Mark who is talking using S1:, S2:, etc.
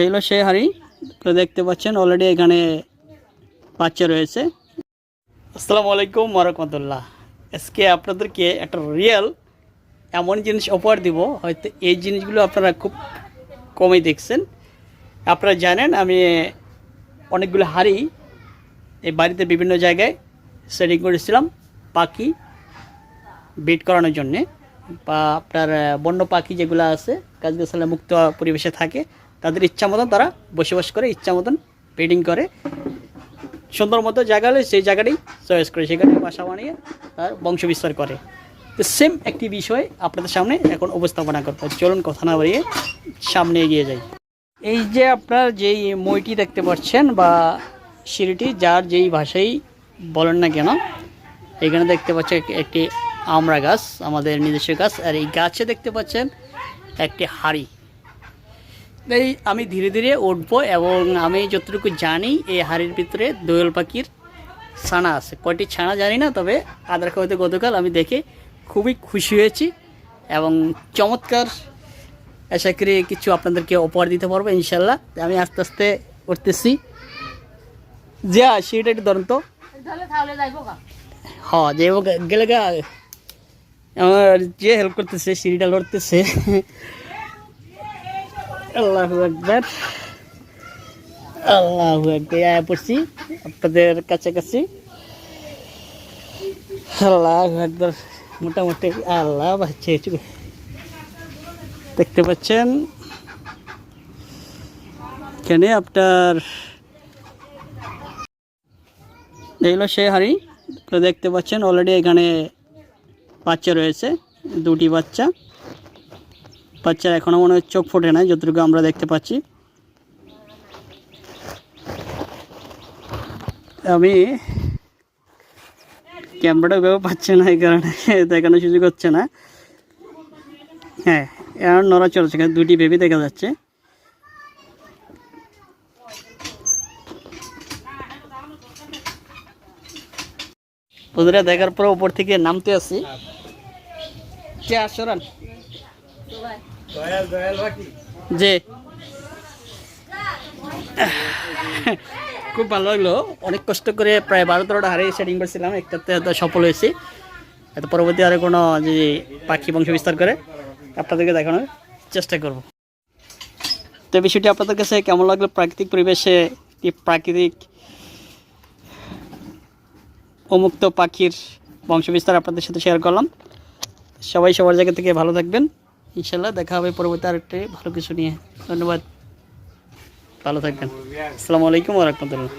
S1: এই হলো সেই হাড়ি। তো দেখতে পাচ্ছেন অলরেডি এখানে বাচ্চা রয়েছে। আসসালামু আলাইকুম ওরহমতুল্লাহ আজকে আপনাদেরকে একটা রিয়েল এমন জিনিস অফার দিব। হয়তো এই জিনিসগুলো আপনারা খুব কমই দেখছেন। আপনারা জানেন, আমি অনেকগুলো হাড়ি এই বাড়িতে বিভিন্ন জায়গায় সেটিং করেছিলাম পাখি বিট করানোর জন্যে। বা আপনার বন্য পাখি যেগুলো আছে, গাছগাছালা মুক্ত পরিবেশে থাকে তাদের ইচ্ছা মতন তারা বসবাস করে, ইচ্ছা মতন ব্রিডিং করে। সুন্দর মতো জায়গা হলে সেই জায়গাটাই চয়েস করে, সেখানে বাসা বানিয়ে তার বংশ বিস্তার করে। তো সেম একটি বিষয় আপনাদের সামনে এখন উপস্থাপনা করতে চলুন কথা না বাড়িয়ে সামনে এগিয়ে যাই। এই যে আপনার যেই মইটি দেখতে পাচ্ছেন বা সিঁড়িটি, যার যেই ভাষাই বলেন না কেন, এখানে দেখতে পাচ্ছেন একটি আমরা গাছ, আমাদের নিজস্ব গাছ। আর এই গাছে দেখতে পাচ্ছেন একটি হাড়ি। এই আমি ধীরে ধীরে উঠবো এবং আমি যতটুকু জানি এই হাড়ির ভিতরে দোয়েল পাখির ছানা আছে। কয়টি ছানা জানি না তবে আধার হয়তো গতকাল আমি দেখে খুবই খুশি হয়েছি এবং চমৎকার আশা করি কিছু আপনাদেরকে উপহার দিতে পারব ইনশাল্লাহ আমি আস্তে আস্তে উঠতেছি। যা সেটা একটু ধরুন তো।
S2: তাহলে তাহলে যাইবো কা
S1: হ্যাঁ যে গেলে গা। আমার যে হেল্প করতেছে সিঁড়িটা লড়তেছে। আল্লাহ একবার আল্লাহ একবার পড়ছি আপনাদের কাছাকাছি। আল্লাহ একবার মোটামুটি আল্লাহ বাচ্চা হয়েছিল দেখতে পাচ্ছেন? এখানে আপনার এগুলো সে হাড়ি। দেখতে পাচ্ছেন অলরেডি এখানে বাচ্চা রয়েছে, দুটি বাচ্চা। বাচ্চা এখনও মনে হয় চোখ ফোটে না যতটুকু আমরা দেখতে পাচ্ছি। আমি ক্যামেরাটা ব্যবহার পাচ্ছে না, এই কারণে দেখানো সুযোগ হচ্ছে না। হ্যাঁ হচ্ছে এখানে দুটি বেবি দেখা যাচ্ছে। ওদের দেখার পর উপর থেকে নামতে আসি। কে আসরান যে খুব ভালো লাগল। অনেক কষ্ট করে প্রায় বারো তেরোটা হারিয়ে সেটিং করছিলাম, একটাতে হয়তো সফল হয়েছি। হয়তো পরবর্তী আরও কোনো যে পাখি বংশ বিস্তার করে আপনাদেরকে দেখানোর চেষ্টা করব। তো বিষয়টি আপনাদের কাছে কেমন লাগল? প্রাকৃতিক পরিবেশে প্রাকৃতিক উন্মুক্ত পাখির বংশবিস্তার আপনাদের সাথে শেয়ার করলাম। সবাই সবার জায়গা থেকে ভালো থাকবেন। ইনশাল্লাহ দেখা হবে পরবর্তী আরেকটি ভালো কিছু নিয়ে। ধন্যবাদ। ভালো থাকবেন। আসসালামু আলাইকুম ওরহমতুল্লাহ